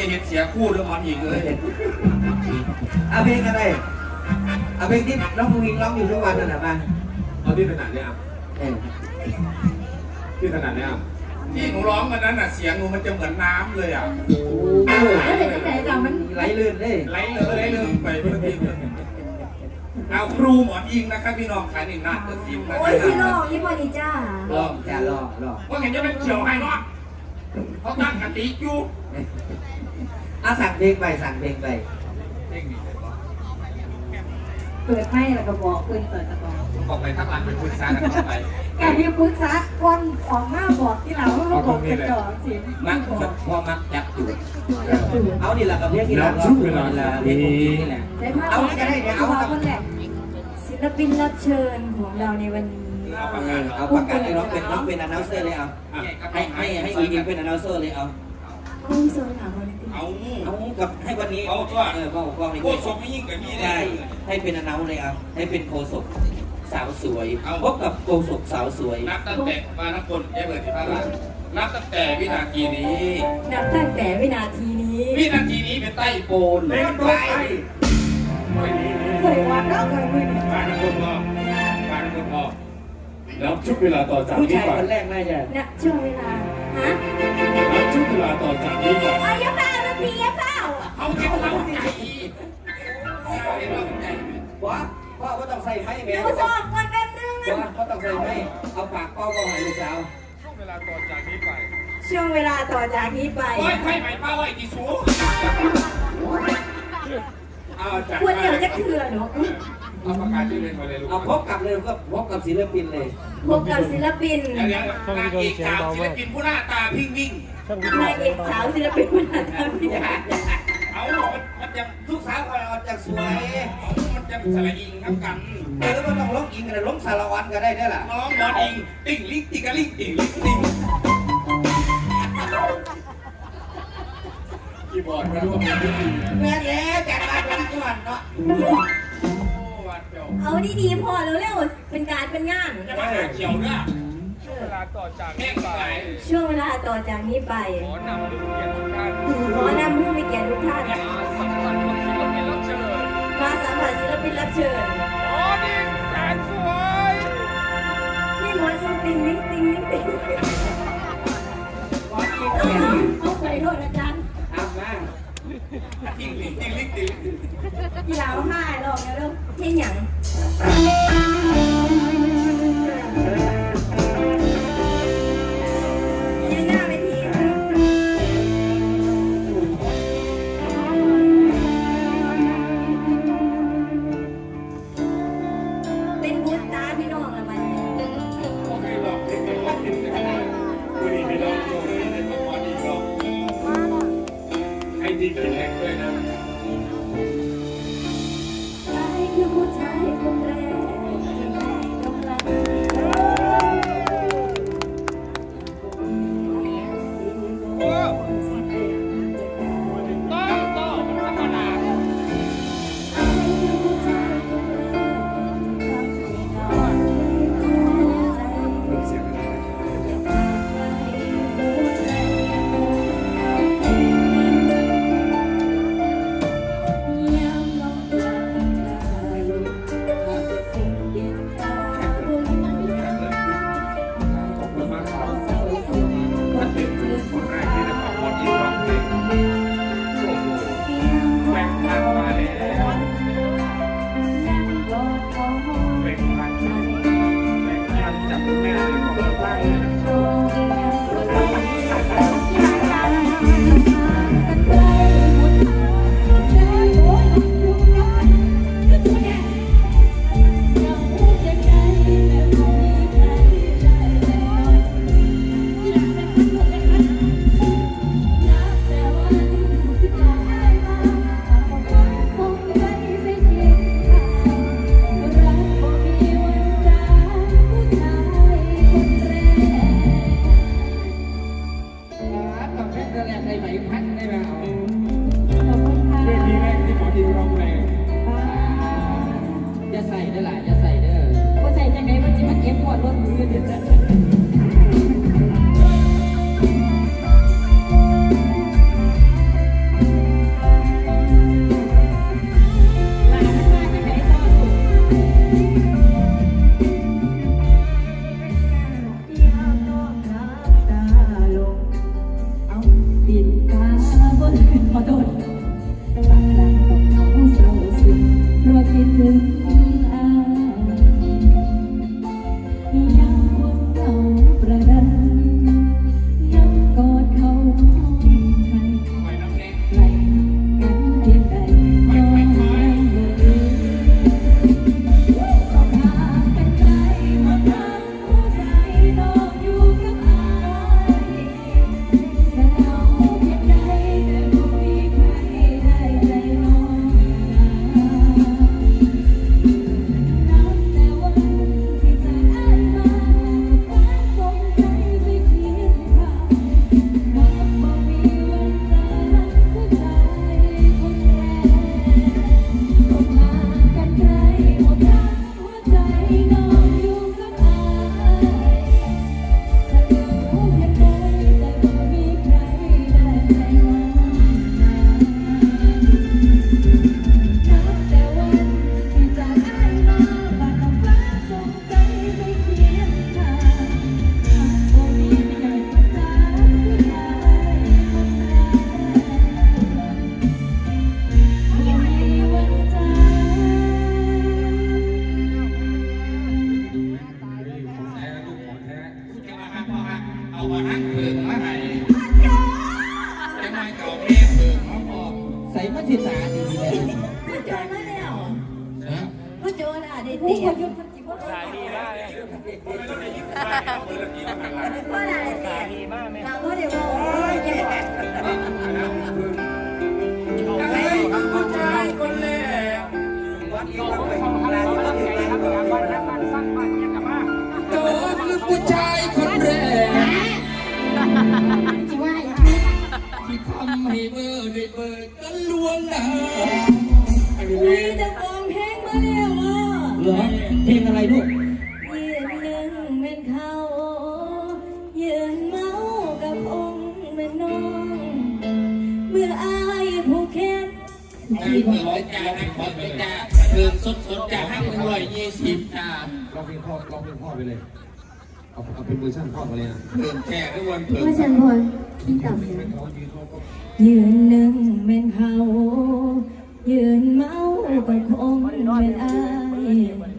อย่าเห็นเสียคู่เรื่องมันอีกเลยเอาเพลงอะไรเอาเพลงที่น้องมุงร้องอยู่ทุกวันนั่นแหละมาเอาที่ถนัดเนี่ยอะเออที่ถนัดเนี่ยอะที่หนูร้องวันนั้นน่ะเสียงหนูมันจะเหมือนน้ำเลยอะโอ้แล้วเห็นที่ไหนจ้ะมันไหลลื่นเลยไหลเลยไหลเลยไปเพื่อนที่เอาครูหมอนอิงนะครับพี่น้องขายหนึ่งนาฏศิลป์นะโอ้ยสิลองยี่ปอนีจ้าลองจ้าลองลองว่าเห็นจะเป็นเขียวให้เนาะ เขาตั้งกติอยู่เอาสั่งเพลงไปสั่งเพลงไปเร่งดีเลยว่าเปิดให้แล้วก็บอกเปิดเปิดตะกอนบอกไปทั้งร้านเป็นปรึกษากันต่อไปแกมีปรึกษาคนออกมาบอกที่เราว่าบอกกันก่อนสิมักแบบพอมักจับจุดเอาดิละกับเพลงที่เราร้องอยู่นี่ละเพลงของจริงนี่แหละใช่ไหมเอาก็ได้เดี๋ยวเอาเอาคนแรกศิลปินรับเชิญของเราในวันนี้ เอาปากเอกาอเอาประกาศให้น้องเป็นน้องเป็นอนาวเซอร์เลยเอาให้ให้ให้อีกเป็นอนาวเซอร์เลยเอาคุณโซนหาคนนี้เอาเอากับให้วันนี้เอาตัวเออบอกบอกในโคตรสมไม่ยิ่งกับนี่เลได้ยให้เป็นอนาวเลยเอาให้เป็นโคศกสาวสวยเอาพบกับโคศกสาวสวย นับตั้งแต่มานักคนแย่เบิดที่พระราชนับตั้งแต่วินาทีนี้ นับตั้งแต่วินาทีนี้ วินาทีนี้เป็นใต้โปนเล่นไปเคยวันแล้วเคยมือนี้บ้านนักคนพอบ้านนักคนพอ แล้วชุดเวลาต่อจากผู้นี้ชายไปคนแรกน่าจะณช่วงเวลา ฮะแล้วชุดเวลาต่อจากนี้ไปเอาอย่าเฝ้านะพี่อย่าเฝ้าเขาเก็บเราใจเขาเก็บเราใจว่าว่าว่าต้องใส่ไม้แม่ดูสอบก่อนแป๊บนึงนะว่าว่าต้องใส่ไม้เอาปากเป้าก็ให้ลูกสาวเวลาต่อจากนี้ไปช่วงเวลาต่อจากนี้ไป โอ้ยใครไหมป้าไว้กี่สูเอาจากควรเดี๋ยวจะเถื่อนเนาะ เอาประกาศชื่อเล่นมาเลยลูกเอาพบกับเลยก็พบกับศิลปินเลยพบกับศิลปินเดี๋ยวเดี๋ยวนางเอกสาวศิลปินผู้หน้าตาพิงวิ่งนายเอกสาวศิลปินวัฒนธรรมพิจารเอามันมันยังลูกสาวคอยเอาจากสวยมันยังสละอิงน้ำกันเออก็ต้องล้มอิงกันล้มสารวันก็ได้ได้ล่ะน้องนอนอิงติ่งลิงติงกะลิงติ่งลิงติ่งคีย์บอร์ดมาด้วยแม่แย่จัดมาเป็นที่จังหวัดเนาะโอ้วัด เดียวเอาดีๆพอเร็วๆเป็นการเป็นงาน จะมาหาเขียวเนี่ยเวลาต่อจากแม่นี้งไปไปช่วงเวลาต่อจากนี้ไป ขอนำลูกเกียรติทุกท่านขอนำผู้มีเกียรติทุกท่านมาสัมผัสกับศิลปินรับเชิญมาสัมผัสศิลปินรับเชิญอ๋อนี่แสนสวยนี่หมอนอิงติงลิงติงลิงติงวันอิงเอาเขียนเอาใส่โทษอาจารย์เอามา ติ่งลิงติงลิงติ่งกีฬาห้าหรอกนะลูกเที่ยงหยัง Amen. เพราะคิดถึง โจรอะได้เตียงสายดีมากเลยไม่ต้องได้ยินว่าดีมาหันหลังว่ามีมากเลยเราก็เดี๋ยวบอกว่าแกเฮ้ยผู้ชายคนแรกวัดเขาเขาทำใจทำอย่างบ้านบ้านสร้างบ้านเนี่ยกับโจคือผู้ชายคนแรกจิว่าอย่างที่ทำให้เบอร์ได้เบิกกันลวนาอุ้ยจะฟองเพลง อะไรลูก ยืนหนึ่งเป็นเขายืนเมากับองค์เป็นน้อง เมื่ออายผู้แค้นที่เปิดร้อยจ่าให้ขอไปจ่าเพิ่มสดสดจ่าให้หนึ่งร้อยยี่สิบจ่าร้องเพลงพ่อร้องเพลงพ่อไปเลยเอาเอาเป็นเวอร์ชันพ่อมาเลยนะเพิ่มแค่ทุกวันเพิ่มว่าฉันพอขี้ต่ำเป็นะนเขายืนเขาก็ยืนหนึ่งเป็นเขายืนเมากับองคงเป็นอาย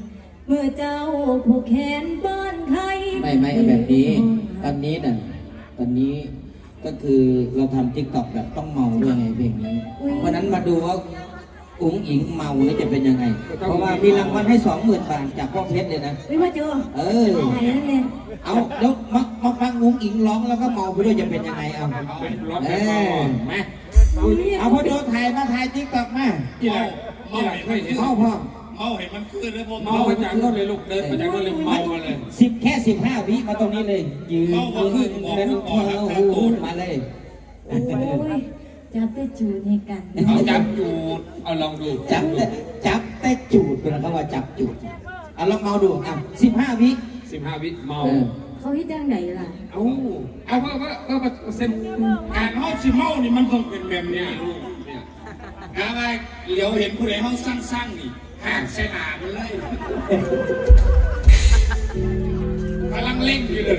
เมื่อเจ้าผู้แขนบ้านไทยไม่ไม่เอาแบบนี้ ตอนนี้น่ะตอนนี้ก็คือเราทำทิกตอกแบบต้องเมาด้วยไงเพลงนี้ เพราะฉะนั้นมาดูว่าอุ๋งอิงเมาแล้วจะเป็นยังไง เพราะว่ามีรางวัลให้สองหมื่นบาทจากพ่อเพชรเลยนะวิว่าโจเออไหนนั่นเนี่ยเอาเดี๋ยวมามาฟังอุ๋งอิงร้องแล้วก็เมาไปด้วยจะเป็นยังไงเอาเป็นร้องเอเพลงพ่ออมาเอาพอโดนถ่ายมาถ่ายทิกตอกมาที่ไหนที่ไหนไม่เห็นเมาพ่อ เมาเห็นมันขึ้นแล้วผมเมามาจากรถเลยลูกเดินมาจากรถเลยเมามาเลยสิบแค่สิบห้าวิมาตรงนี้เลย ยืนยืนเดินเท้าหูดมาเลย โอ้ยจับไปจูดให้กันเขาจับจูดเอาลองดูจับแต่จับแต่จูดเป็นคำว่าจับจูดเอาลองเมาดูอะสิบห้าวิสิบห้าวิเมาเออเขาให้จ้างไหนล่ะ เอ้าเอาว่าว่าว่าเส้นการเฮาสิเมานี่มันต้องเป็นแบบนี้ลูกเนี่ยอะไรเดี๋ยวเห็นผู้ใดเฮาสร้างๆนี่ ห่างใส่หน้ามันเลยกำลังเล่งอยู่เลย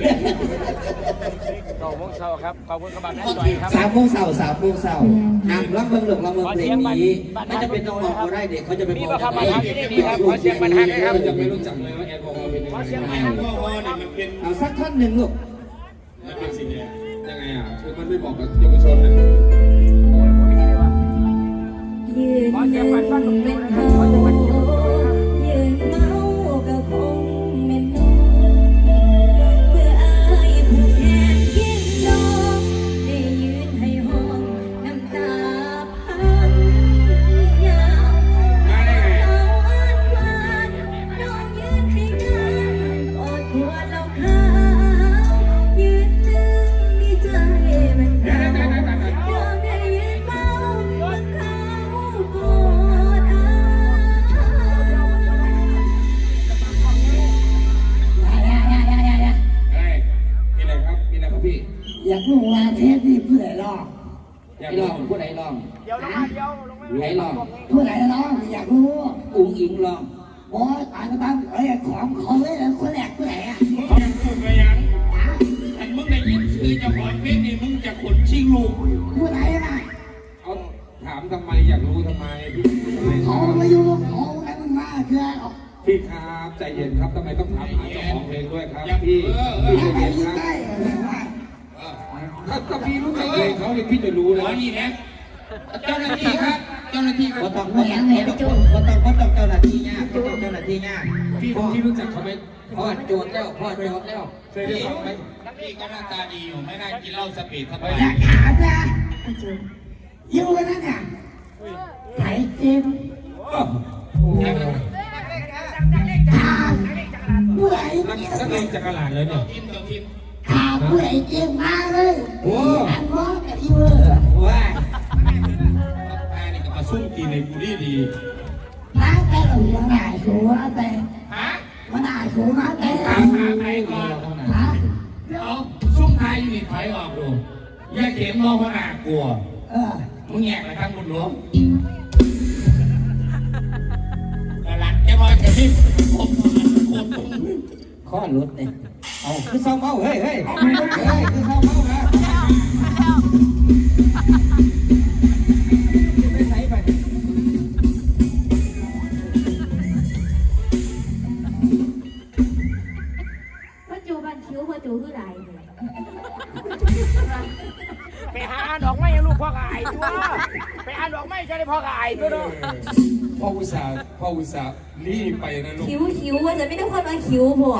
เก้าโมงเช้าครับขอบคุณกระบะแม่จ่อยครับ สามโมงเสาร์สามโมงเสาร์อะรับเบิ่งหลงรับเบิ่งเพลงนี้ไม่จะเป็นต้องบอกก็ได้เด็กเขาจะไปบอกครับมาทำที่นี่ดีครับขอเสียงบันทักนะครับจะไม่รู้จักเลยว่าแอลกอฮอล์เป็นยังไงแอลกอฮอล์นี่มันเป็นเอาสักท่อนหนึ่งลูกมันเป็นสิ่งนี้ยังไงอะคือมันไม่บอกกับเยาวชนนะยืนหนึ่งเป็น อันมึงได้ยินชื่อเจ้าของเพลงนี่มึงจะขนชิงลูกผู้ใดล่ะเอาามทำไมอยากรู้ทำไมพี่ทำไมเขามาอยู่เขาให้มันมาเพื่อเอาพี่ครับใจเย็นครับทำไมต้องถามหาเจ้าของเพลงด้วยครับอย่าพี่เออเออพี่แล้วใจไปเย็นยิ่งครับใกล้เลยว่าถ้าถ้าพี่รู้จักเพลงเขาเนี่ยพี่จะรู้ขนะอนี่นะเจ้าหน้าที่ครับ เจ้าหน้าที่ครับก็ต้องก็ต้องก็ต้องก็ต้องก็ต้องเจ้าหน้าที่ยากก็ต้องเจ้าหน้าที่ยาก พี่พี่รู้จักเขาไหมพ่อโจทย์แล้วพ่อโจทย์แล้วเคยได้ฟังไหมพี่ก็หน้าตาดีอยู่ไม่น่ากินเหล้าสปีดเข้าไปอยากถามนะอยู่นั่นน่ะไผ่เต็มถามผู้ใหญ่นักเต็มนักเลงจักรหลาดเลยเนี่ยทีมต่อทีมถามผู้ใหญ่เต็มมาเลยโอ้อันมองกับอีเวอร์ว่าตานี่ก็มาซุ่มกินในกูดีดีน้าแต่เรายังหายหัวแต่ ฮะมันหายหัวแต่ถามหาใครก่อนฮะเดี๋ยวซุ่มไทยนี่ถอยออกดูอย่าเข็มมองว่าน่ากลัวเออมึงแยกอะไรทั้งบุญหลวงกระลัดจะมอยกระพริบผมโคตรข้อรถเนี่ยเอาคือเศร้าเมาเฮ้ยเฮ้ยเฮ้ยคือเศร้าเมานะ ไปหาดอกไม้ให้ลูกพ่อกายตัวไปหาดอกไม้จะได้พ่อกายตัวเนาะพ่ออุตส่าห์พ่ออุตส่าห์รีบไปนะลูกคิ้วคิ้วว่าจะไม่ได้คนมาคิ้วพ่อ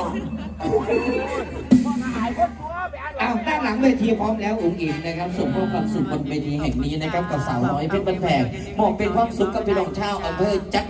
พ่อกายคนตัวไปหาดอกอ้าวไม้ด้านหลังเวทีพร้อมแล้วอุ๋งอิงนะครับส่งมอบความสุขบนเวทีแห่งนี้นะครับกับสาวน้อยเพชรบันแพงมอบเป็นความสุขกับพี่น้องชาวอำเภอจัก